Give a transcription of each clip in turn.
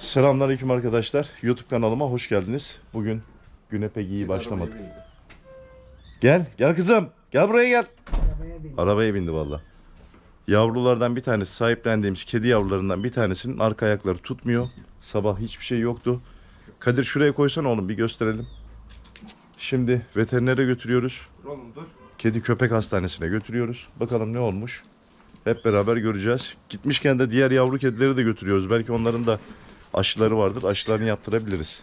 Selamünaleyküm arkadaşlar. YouTube kanalıma hoş geldiniz. Bugün güne pek iyi başlamadık. Gel, gel kızım. Gel buraya gel. Arabaya bindi valla. Yavrulardan bir tanesi sahiplendiğimiz kedi yavrularından bir tanesinin arka ayakları tutmuyor. Sabah hiçbir şey yoktu. Kadir şuraya koysana oğlum bir gösterelim. Şimdi veterinere götürüyoruz. Oğlum dur. Kedi köpek hastanesine götürüyoruz. Bakalım ne olmuş. Hep beraber göreceğiz. Gitmişken de diğer yavru kedileri de götürüyoruz. Belki onların da aşıları vardır. Aşılarını yaptırabiliriz.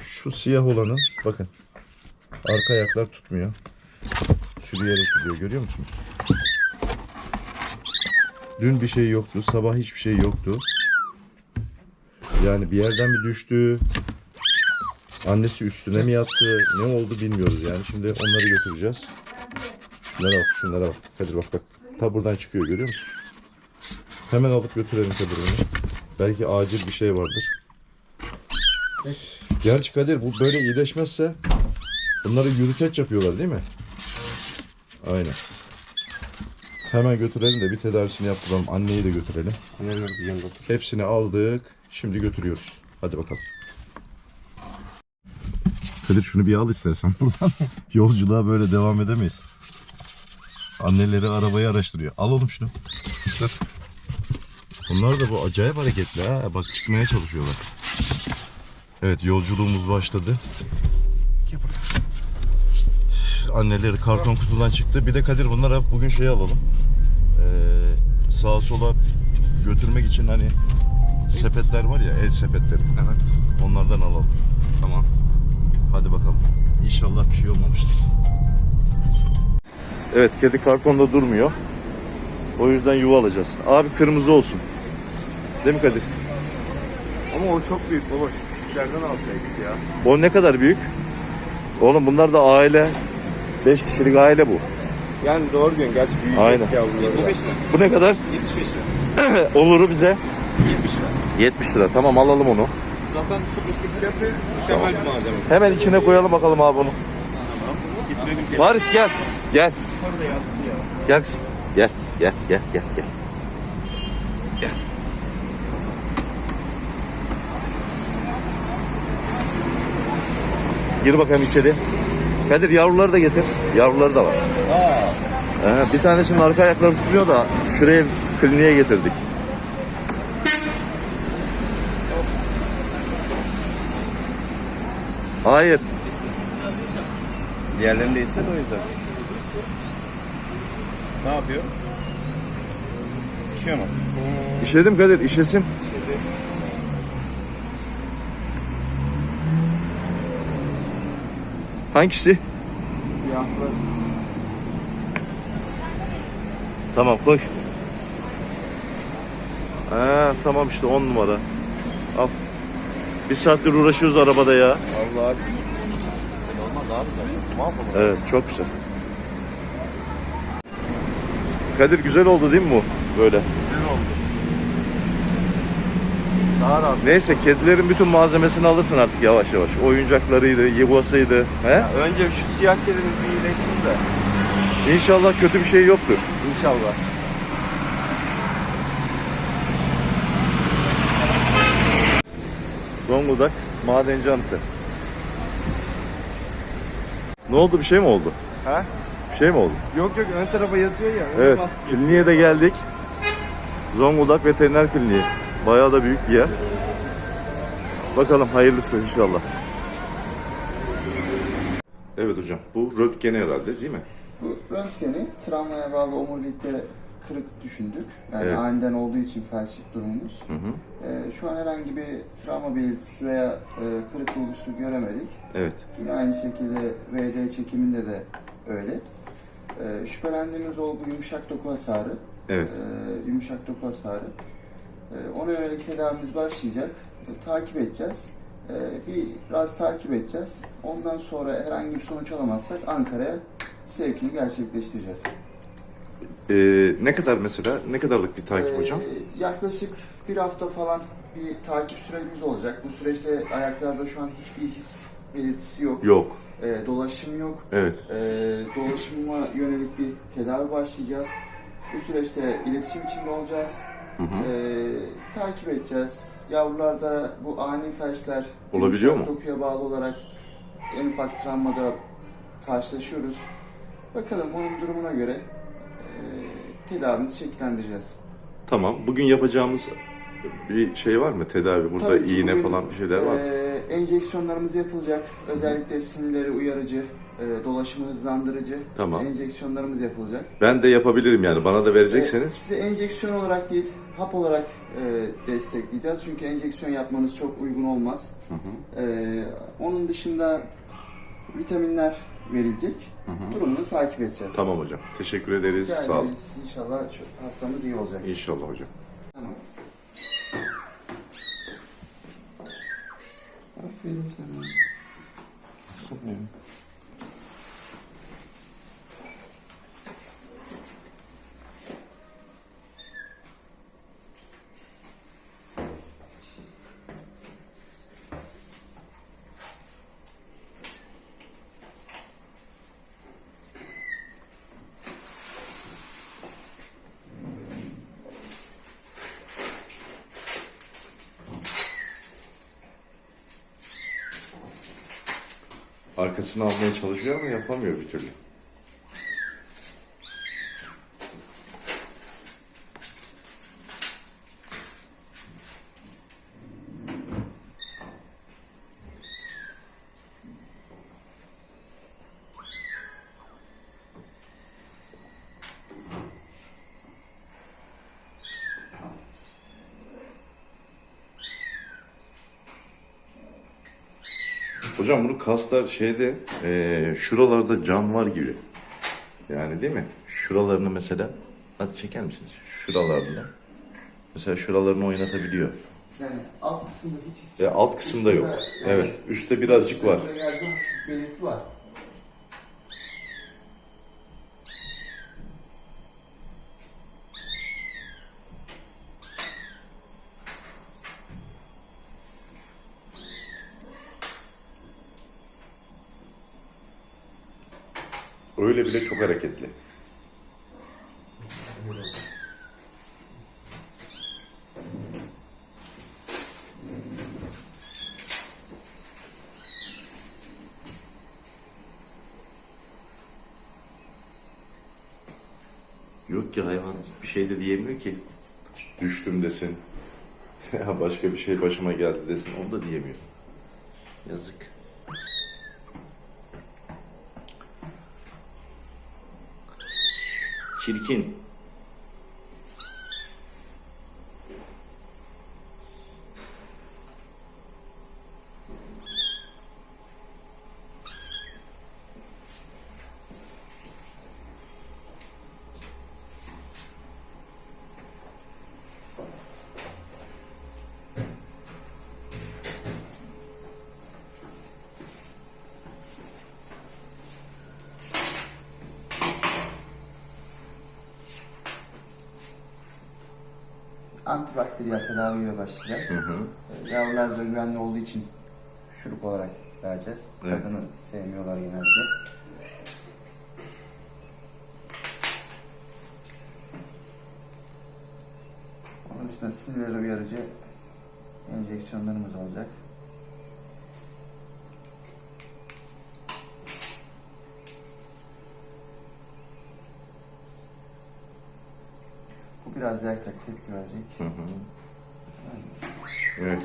Şu siyah olanın bakın. Arka ayaklar tutmuyor. Sürüyerek gidiyor görüyor musunuz? Dün bir şey yoktu. Sabah hiçbir şey yoktu. Yani bir yerden mi düştü? Annesi üstüne mi yattı? Ne oldu bilmiyoruz yani. Şimdi onları götüreceğiz. Şunlara bak, şunlara bak. Kadir bak bak. Ta buradan çıkıyor görüyor musun? Hemen alıp götürelim Kadir bunu. Belki acil bir şey vardır. Gerçi Kadir bu böyle iyileşmezse bunları yürüteç yapıyorlar değil mi? Aynen. Hemen götürelim de bir tedavisini yaptıralım. Anneyi de götürelim. Hepsini aldık. Şimdi götürüyoruz. Hadi bakalım. Kadir şunu bir al istersen buradan. Yolculuğa böyle devam edemeyiz. Anneleri arabayı araştırıyor. Al oğlum şunu. Dur. Bunlar da bu acayip hareketli ha. Bak çıkmaya çalışıyorlar. Evet yolculuğumuz başladı. Anneleri karton kutudan çıktı. Bir de Kadir bunlara bugün şey alalım. Ee, sağa sola götürmek için hani sepetler var ya el sepetleri. Evet. Onlardan alalım. Tamam. Hadi bakalım. İnşallah bir şey olmamıştır. Evet kedi kartonda durmuyor. O yüzden yuva alacağız. Abi kırmızı olsun. Değil mi Kadir? Ama o çok büyük baba. Şu küçüklerden alsaydık ya. O ne kadar büyük? Oğlum bunlar da aile. 5 kişilik aile bu. Yani doğru diyorsun. Gerçi büyük Aynen. yavruları. 75 lira. Bu ne kadar? 75 lira. Oluru bize 70 lira. 70 lira. Tamam alalım onu. Zaten çok eski fiyatı mükemmel bir malzeme. Hemen içine koyalım bakalım abi onu. Getirelim ki. Paris gel. Gel. Gel kızım. Gel. Gel. Gel. Gel. Gel. Gir bakalım içeri. Kadir yavruları da getir. Yavruları da var. Aa. Ee, bir tanesinin arka ayakları tutuyor da şuraya kliniğe getirdik. Hayır. Diğerlerini de istedi o yüzden. Ne yapıyor? İşiyor mu? İşedim Kadir, işesin. Hangisi? Yahlı. Tamam koy. Ha, tamam işte on numara. Al. Bir saattir uğraşıyoruz arabada ya. Allah abi. Olmaz abi zaten. Mahvolur. Evet çok güzel. Kadir güzel oldu değil mi bu? Böyle. Rahat. Neyse kedilerin bütün malzemesini alırsın artık yavaş yavaş. Oyuncaklarıydı, yuvasıydı. He? Ya önce şu siyah kedimiz bir iyileşsin de. İnşallah kötü bir şey yoktur. İnşallah. Zonguldak Madenci Antep. Ne oldu bir şey mi oldu? Ha? Bir şey mi oldu? Yok yok ön tarafa yatıyor ya. Evet, kliniğe de geldik. Zonguldak Veteriner Kliniği. Bayağı da büyük bir yer. Bakalım hayırlısı inşallah. Evet hocam, bu röntgen herhalde değil mi? Bu röntgeni travmaya bağlı omurilikte kırık düşündük. Yani Evet. aniden olduğu için felçlik durumumuz. Hı hı. Ee, şu an herhangi bir travma belirtisi veya e, kırık bulgusu göremedik. Evet. Yine aynı şekilde VD çekiminde de öyle. Ee, şüphelendiğimiz olgu yumuşak doku hasarı. Evet. Ee, yumuşak doku hasarı. Ee, ona yönelik tedavimiz başlayacak. Ee, takip edeceğiz. Ee, biraz takip edeceğiz. Ondan sonra herhangi bir sonuç alamazsak Ankara'ya sevkini gerçekleştireceğiz. Ee, ne kadar mesela, ne kadarlık bir takip Ee, hocam? Yaklaşık bir hafta falan bir takip sürecimiz olacak. Bu süreçte ayaklarda şu an hiçbir his belirtisi yok. Yok. Ee, dolaşım yok. Evet. Ee, dolaşıma yönelik bir tedavi başlayacağız. Bu süreçte iletişim içinde olacağız. Ee, takip edeceğiz. Yavrularda bu ani felçler Olabiliyor mu? Dokuya bağlı olarak en ufak travmada karşılaşıyoruz. Bakalım onun durumuna göre e, tedavimizi şekillendireceğiz. Tamam. Bugün yapacağımız bir şey var mı? Tedavi burada Tabii ki iğne bugün, falan bir şeyler var mı? e, enjeksiyonlarımız yapılacak. Özellikle sinirleri uyarıcı, e, dolaşımı hızlandırıcı Tamam. enjeksiyonlarımız yapılacak. Ben de yapabilirim yani. Bana da E, verecekseniz. size enjeksiyon olarak değil, hap olarak e, destekleyeceğiz. Çünkü enjeksiyon yapmanız çok uygun olmaz. E, onun dışında vitaminler verilecek. Durumunu takip edeceğiz. Tamam hocam. Teşekkür ederiz. Yani Sağ olun. biz İnşallah şu hastamız iyi olacak. İnşallah hocam. Tamam. Aferin sana. Arkasını almaya çalışıyor ama yapamıyor bir türlü. Hocam bunu kaslar şeyde eee, şuralarda can var gibi. Yani değil mi? Şuralarını mesela hadi çeker misiniz? Şuralarında. Mesela şuralarını oynatabiliyor. Yani alt kısımda hiç E, alt kısımda yok. Evet. Üstte birazcık var. Belirti var. Öyle bile çok hareketli. Yok ki hayvan bir şey de diyemiyor ki. Düştüm desin. Ya başka bir şey başıma geldi desin. Onu da diyemiyor. Yazık. Çirkin. Antibakteriyel tedaviye başlayacağız. Ee, Yavrular da güvenli olduğu için şurup olarak vereceğiz. Evet. Tadını sevmiyorlar genelde. Onun dışında sinirleri uyarıcı enjeksiyonlarımız olacak. Biraz yakacak, tepki verecek. Hı hı. Evet.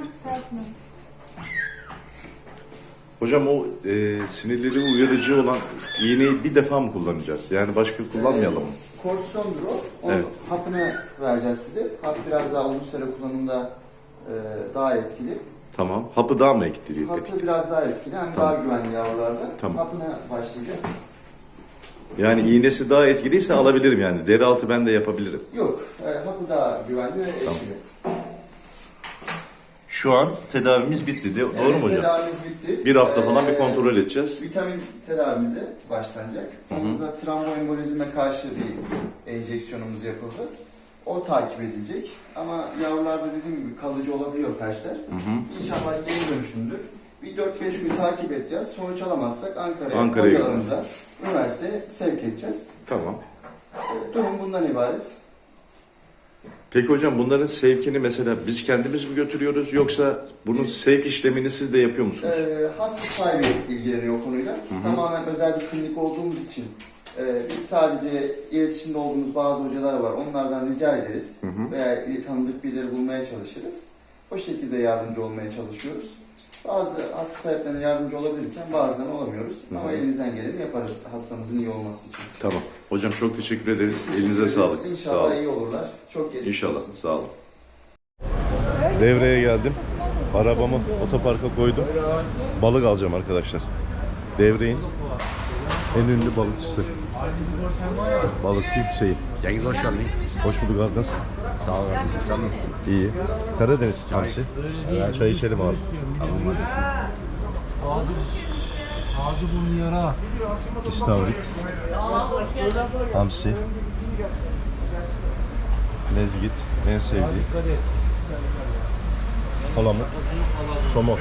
Hocam o e, sinirleri uyarıcı olan iğneyi bir defa mı kullanacağız? Yani başka kullanmayalım mı? Ee, Kortizondur o. Onun Evet. hapını vereceğiz size. Hap biraz daha uzun süre kullanımda e, daha etkili. Tamam. Hapı daha mı etkili? Hapı biraz daha etkili hem daha güvenli yavrularda. Tamam. Hapına başlayacağız. Yani iğnesi daha etkiliyse alabilirim yani. Deri altı ben de yapabilirim. Yok, e, hapı daha güvenli ve etkili. Şu an tedavimiz bitti. Doğru Evet, mu hocam? Tedavimiz bitti. Bir hafta falan bir kontrol edeceğiz. Vitamin tedavimize başlanacak. Onun da travmoembolizme karşı bir enjeksiyonumuz yapıldı. O takip edilecek. Ama yavrularda dediğim gibi kalıcı olabiliyor felçler. İnşallah geri dönüşümdür. Bir 4-5 gün takip edeceğiz. Sonuç alamazsak Ankara'ya, Ankara'ya hocalarımıza, üniversiteye sevk edeceğiz. Tamam. Ee, Durum bundan ibaret. Peki hocam bunların sevkini mesela biz kendimiz mi götürüyoruz yoksa bunun sevk işlemini siz de yapıyor musunuz? Ee, hasta sahibi ilgileniyor o konuyla. Tamamen özel bir klinik olduğumuz için e, biz sadece iletişimde olduğumuz bazı hocalar var. Onlardan rica ederiz. Veya il- tanıdık birileri bulmaya çalışırız. O şekilde yardımcı olmaya çalışıyoruz. Bazı hasta sahiplerine yardımcı olabilirken bazen olamıyoruz. Ama elimizden geleni yaparız hastamızın iyi olması için. Tamam. Hocam çok teşekkür ederiz. Elinize Teşekkür sağlık. ederiz. Sağ İnşallah olun. iyi olurlar. Çok geçmiş İnşallah. olsun. Sağ olun. Devreye geldim. Arabamı otoparka koydum. Balık alacağım arkadaşlar. Devreyin en ünlü balıkçısı. Balıkçı Hüseyin. Cengiz hoş geldin. Hoş bulduk abi nasılsın? Sağ ol kardeşim. Sen nasılsın? İyi. Karadeniz hamsi. Çay içelim abi. Ağzı burnu yara. İstavrit. Hamsi. Mezgit. En et. Palamut. Somon.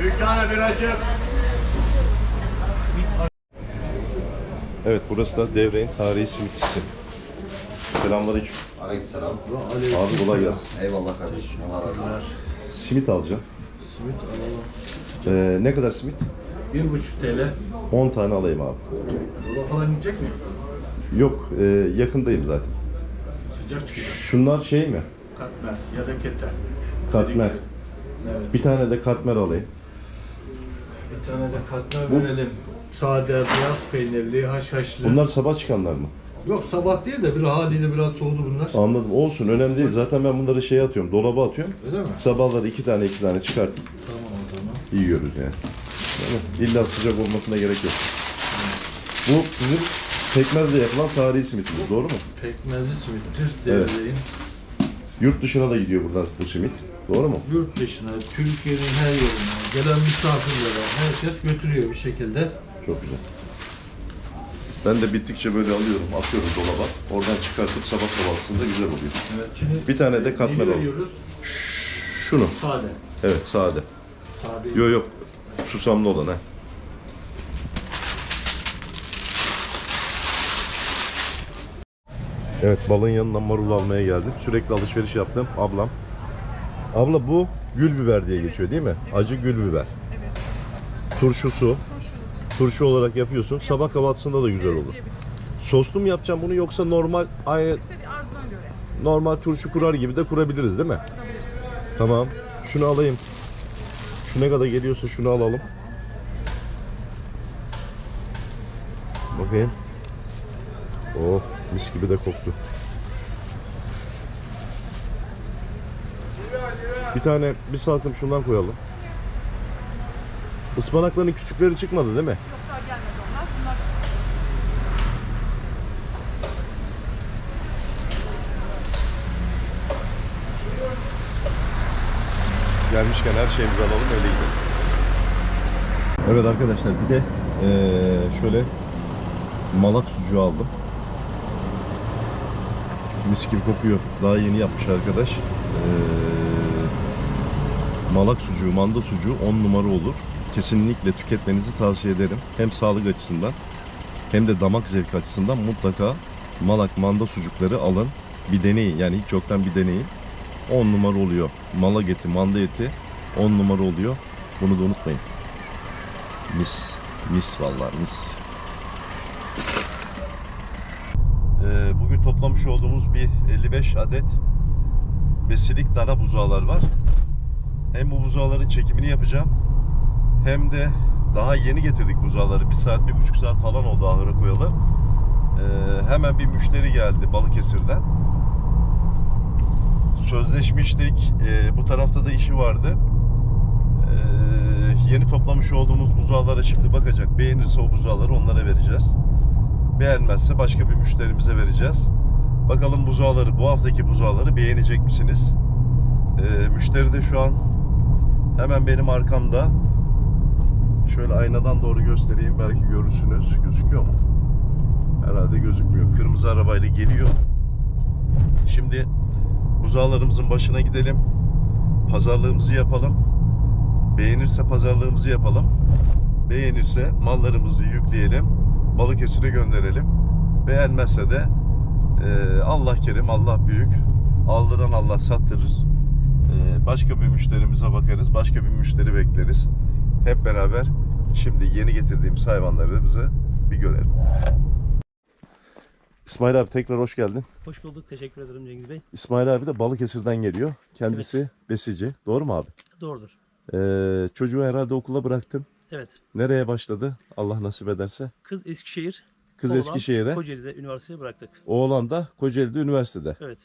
Evet burası da Devre'nin tarihi simitçisi. Selamünaleyküm. Aleykümselam. Abi kolay gelsin. Eyvallah kardeşim. Allah razı olsun. Simit alacağım. Simit alalım. Ee, ne kadar simit? Bir buçuk TL. 10 tane alayım abi. Yola falan gidecek mi? Yok e, yakındayım zaten. Sıcak çıkıyor. Şunlar şey mi? Katmer ya da keter. Katmer. Evet. Bir tane de katmer alayım. Bir tane de katmer verelim. Sade, beyaz peynirli, haşhaşlı. Bunlar sabah çıkanlar mı? Yok sabah değil de bir haliyle biraz soğudu bunlar. Anladım. Olsun önemli değil. Zaten ben bunları şeye atıyorum. Dolaba atıyorum. Öyle mi? Sabahları iki tane iki tane çıkartıp Tamam o zaman. yiyoruz yani. Mi? İlla sıcak olmasına gerek yok. Bu bizim pekmezle yapılan tarihi simitimiz. Doğru mu? Pekmezli simittir. Evet. Yurt dışına da gidiyor buradan bu simit. Doğru mu? Yurt dışına, Türkiye'nin her yerine gelen misafirlere herkes götürüyor bir şekilde. Çok güzel. Ben de bittikçe böyle alıyorum, atıyorum dolaba. Oradan çıkartıp sabah kahvaltısında güzel oluyor. Evet, şimdi Bir tane de katmer neyi alalım. veriyoruz? Şunu. Sade. Evet sade. Sade. Yok yok. Susamlı olan ha. Evet balın yanından marul almaya geldim. Sürekli alışveriş yaptım. Ablam. Abla bu gül biber diye geçiyor değil mi? Acı gül biber. Turşusu. Turşu olarak yapıyorsun. Sabah kahvaltısında da güzel olur. Soslu mu yapacağım bunu yoksa normal aynı İstediği arzuna göre normal turşu kurar gibi de kurabiliriz değil mi? Tamam. Şunu alayım. Şu ne kadar geliyorsa şunu alalım. Bakayım. Oh mis gibi de koktu. Bir tane bir salkım şundan koyalım. Ispanakların küçükleri çıkmadı değil mi? yok daha gelmedi onlar. Bunlar Gelmişken her şeyimizi alalım öyle gidelim. Evet arkadaşlar bir de eee, şöyle malak sucuğu aldım. Mis gibi kokuyor. Daha yeni yapmış arkadaş. Eee, malak sucuğu, manda sucuğu 10 numara olur. Kesinlikle tüketmenizi tavsiye ederim. Hem sağlık açısından hem de damak zevki açısından mutlaka malak manda sucukları alın. Bir deneyin yani hiç yoktan bir deneyin. 10 numara oluyor. Malak eti, manda eti 10 numara oluyor. Bunu da unutmayın. Mis. Mis vallahi mis. Ee, bugün toplamış olduğumuz bir 55 adet besilik dana buzağlar var. Hem bu buzağların çekimini yapacağım. Hem de daha yeni getirdik buzağları. Bir saat, bir buçuk saat falan oldu ahıra koyalı. Ee, hemen bir müşteri geldi Balıkesir'den sözleşmiştik. Ee, bu tarafta da işi vardı. Ee, yeni toplamış olduğumuz buzağlara şimdi bakacak. Beğenirse o buzağları onlara vereceğiz. Beğenmezse başka bir müşterimize vereceğiz. Bakalım buzağları, bu haftaki buzağları beğenecek misiniz? Ee, müşteri de şu an hemen benim arkamda. Şöyle aynadan doğru göstereyim belki görürsünüz. Gözüküyor mu? Herhalde gözükmüyor. Kırmızı arabayla geliyor. Şimdi buzağlarımızın başına gidelim. Pazarlığımızı yapalım. Beğenirse pazarlığımızı yapalım. Beğenirse mallarımızı yükleyelim. Balıkesir'e gönderelim. Beğenmezse de eee, Allah kerim, Allah büyük. Aldıran Allah sattırır. Ee, başka bir müşterimize bakarız. Başka bir müşteri bekleriz. Hep beraber şimdi yeni getirdiğimiz hayvanlarımızı bir görelim. İsmail abi tekrar hoş geldin. Hoş bulduk. Teşekkür ederim Cengiz Bey. İsmail abi de Balıkesir'den geliyor. Kendisi besici. Doğru mu abi? Doğrudur. Ee, çocuğu herhalde okula bıraktın. Evet. Nereye başladı? Allah nasip ederse. Kız Eskişehir. Kız oğlan Eskişehir'e. Kocaeli'de üniversiteye bıraktık. Oğlan da Kocaeli'de üniversitede. Evet.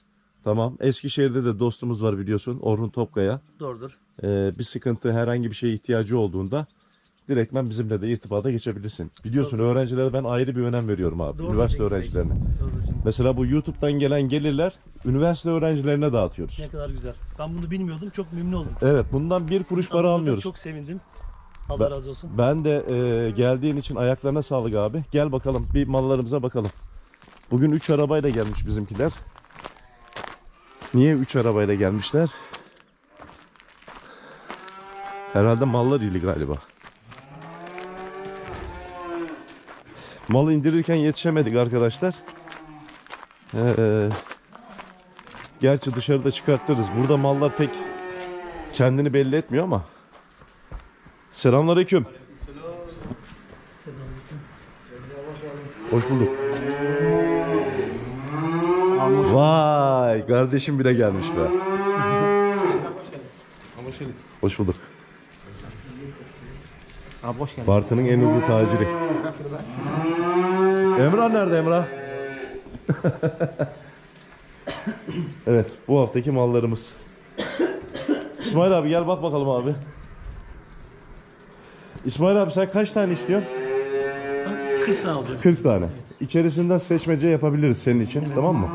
Tamam. Eskişehir'de de dostumuz var biliyorsun. Orhun Topkaya. Doğrudur. Ee, bir sıkıntı, herhangi bir şeye ihtiyacı olduğunda direktmen bizimle de irtibata geçebilirsin. Biliyorsun öğrencilere ben ayrı bir önem veriyorum abi. Doğru, üniversite Bey. öğrencilerine. Doğrudur. Mesela bu YouTube'dan gelen gelirler üniversite öğrencilerine dağıtıyoruz. Ne kadar güzel. Ben bunu bilmiyordum. Çok memnun oldum. Evet bundan bir kuruş para almıyoruz. Çok sevindim. Allah Ben- razı olsun. Ben de e, geldiğin için ayaklarına sağlık abi. Gel bakalım bir mallarımıza bakalım. Bugün 3 arabayla gelmiş bizimkiler. Niye 3 arabayla gelmişler? Herhalde mallar ili galiba. Mal indirirken yetişemedik arkadaşlar. Ee, gerçi dışarıda çıkartırız. Burada mallar pek kendini belli etmiyor ama. Selamünaleyküm. Hoş bulduk. Vay kardeşim bile gelmiş be. Hoş bulduk. Abi hoş geldin. Bartın'ın en hızlı taciri. Emrah nerede Emrah? evet bu haftaki mallarımız. İsmail abi gel bak bakalım abi. İsmail abi sen kaç tane istiyorsun? Ben 40 tane alacağım. 40 tane. İçerisinden seçmece yapabiliriz senin için tamam mı?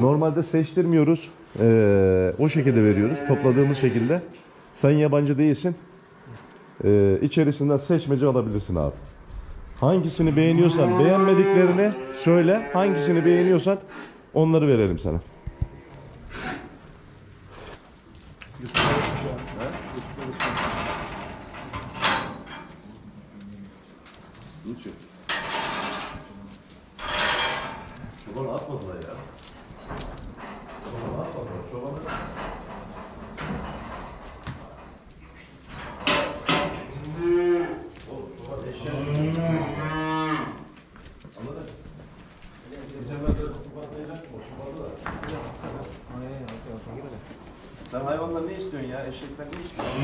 Normalde seçtirmiyoruz. Ee, o şekilde veriyoruz. Topladığımız şekilde. Sen yabancı değilsin. Ee, içerisinden seçmece alabilirsin abi. Hangisini beğeniyorsan beğenmediklerini söyle. Hangisini beğeniyorsan onları verelim sana. İstiyorsun ya? Eşekten ne istiyorsun?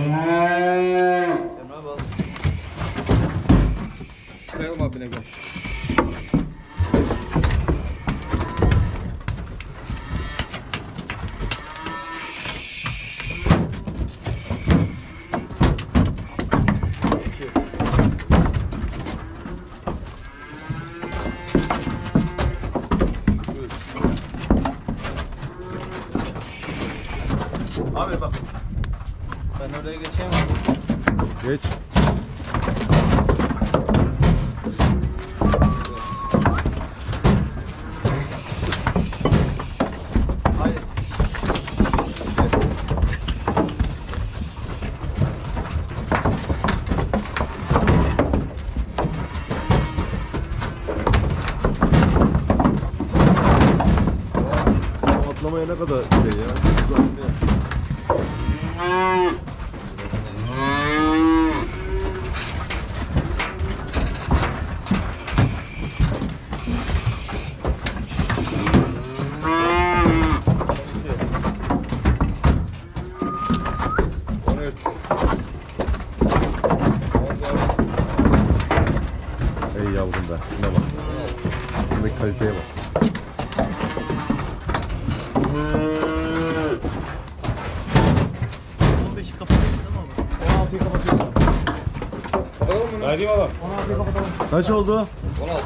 Sayalım abine gel. Bitch. be. Şuna bak. Şuradaki kaliteye bak. Haydi oğlum. Kaç oldu? 16.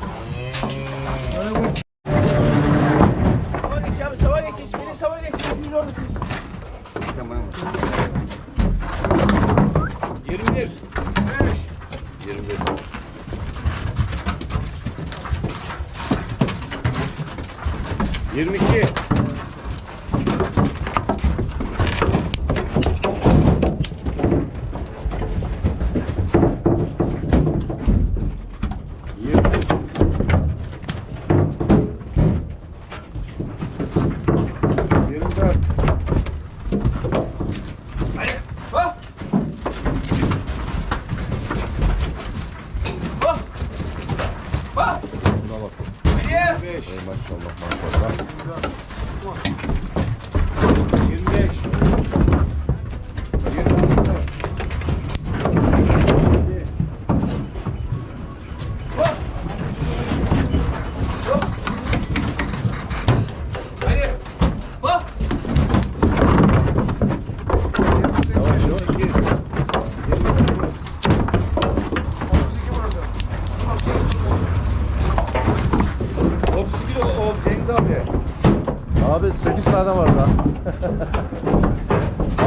8 tane var daha.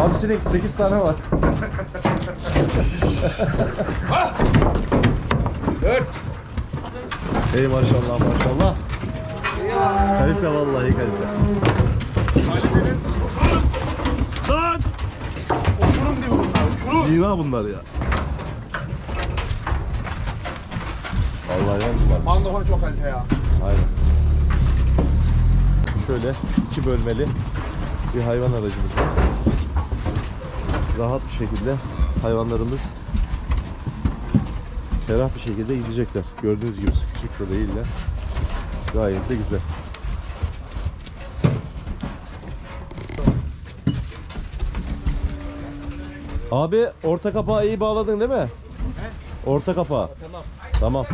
Abi sinek 8 tane var. 4 Ey maşallah maşallah. Kalite vallahi kalite. Halife'nin Lan! uçurum diyor bunlar uçurum. Zina bunlar ya. Vallahi yandılar. Mandofon çok kalite ya. Aynen. Şöyle iki bölmeli bir hayvan aracımız var. Rahat bir şekilde hayvanlarımız ferah bir şekilde gidecekler. Gördüğünüz gibi sıkışık da değiller. Gayet de güzel. Abi orta kapağı iyi bağladın değil mi? Orta kapağı. Tamam. Tamam.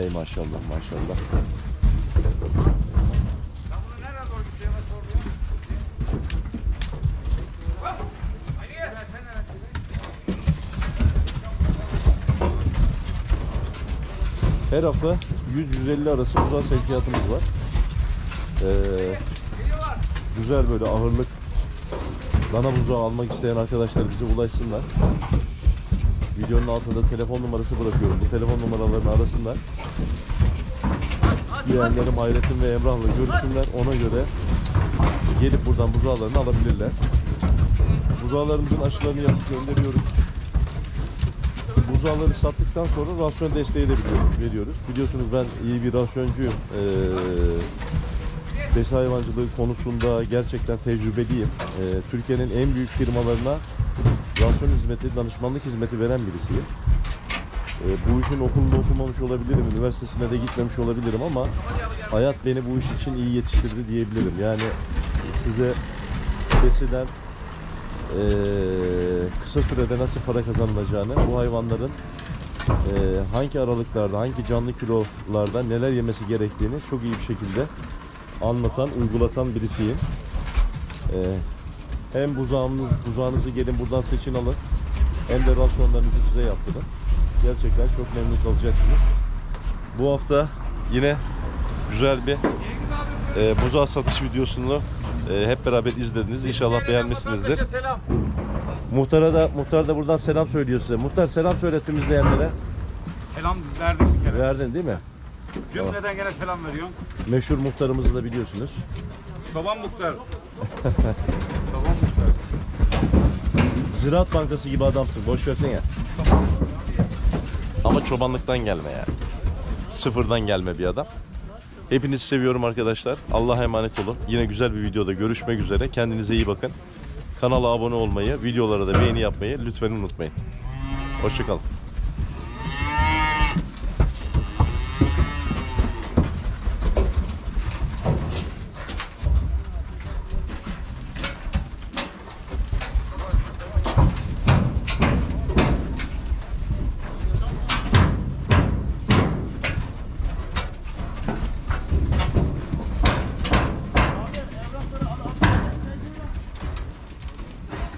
Ey maşallah maşallah. Her hafta 100-150 arası buzağı sevkiyatımız var. Ee, güzel böyle ağırlık dana buzağı almak isteyen arkadaşlar bize ulaşsınlar. Videonun altında telefon numarası bırakıyorum. Bu telefon numaralarını arasınlar. Yeğenlerim Hayrettin ve Emrah'la görüşsünler. Ona göre gelip buradan buzağlarını alabilirler. Buzağlarımızın aşılarını yapıp gönderiyoruz. Buzağları sattıktan sonra rasyon desteği de veriyoruz. Biliyorsunuz ben iyi bir rasyoncuyum. Ee, besi hayvancılığı konusunda gerçekten tecrübeliyim. Ee, Türkiye'nin en büyük firmalarına rasyon hizmeti, danışmanlık hizmeti veren birisiyim. Ee, bu işin okulunu okumamış olabilirim, üniversitesine de gitmemiş olabilirim ama hayat beni bu iş için iyi yetiştirdi diyebilirim. Yani size besiden eee, kısa sürede nasıl para kazanılacağını, bu hayvanların eee, hangi aralıklarda, hangi canlı kilolarda neler yemesi gerektiğini çok iyi bir şekilde anlatan, uygulatan birisiyim. Eee, hem buzağınız, buzağınızı gelin buradan seçin alın, hem de rasyonlarınızı size yaptırın. Gerçekten çok memnun kalacaksınız. Bu hafta yine güzel bir eee buzağı satış videosunu eee, hep beraber izlediniz. İnşallah beğenmişsinizdir. Muhtara da muhtar da buradan selam söylüyor size. Muhtar selam söyle tüm izleyenlere. Selam verdim bir kere. Verdin değil mi? Cümleden gene selam veriyorsun. Meşhur muhtarımızı da biliyorsunuz. Babam muhtar. Ziraat Bankası gibi adamsın. Boş versene. Ama çobanlıktan gelme yani. Sıfırdan gelme bir adam. Hepinizi seviyorum arkadaşlar. Allah'a emanet olun. Yine güzel bir videoda görüşmek üzere. Kendinize iyi bakın. Kanala abone olmayı, videolara da beğeni yapmayı lütfen unutmayın. Hoşçakalın.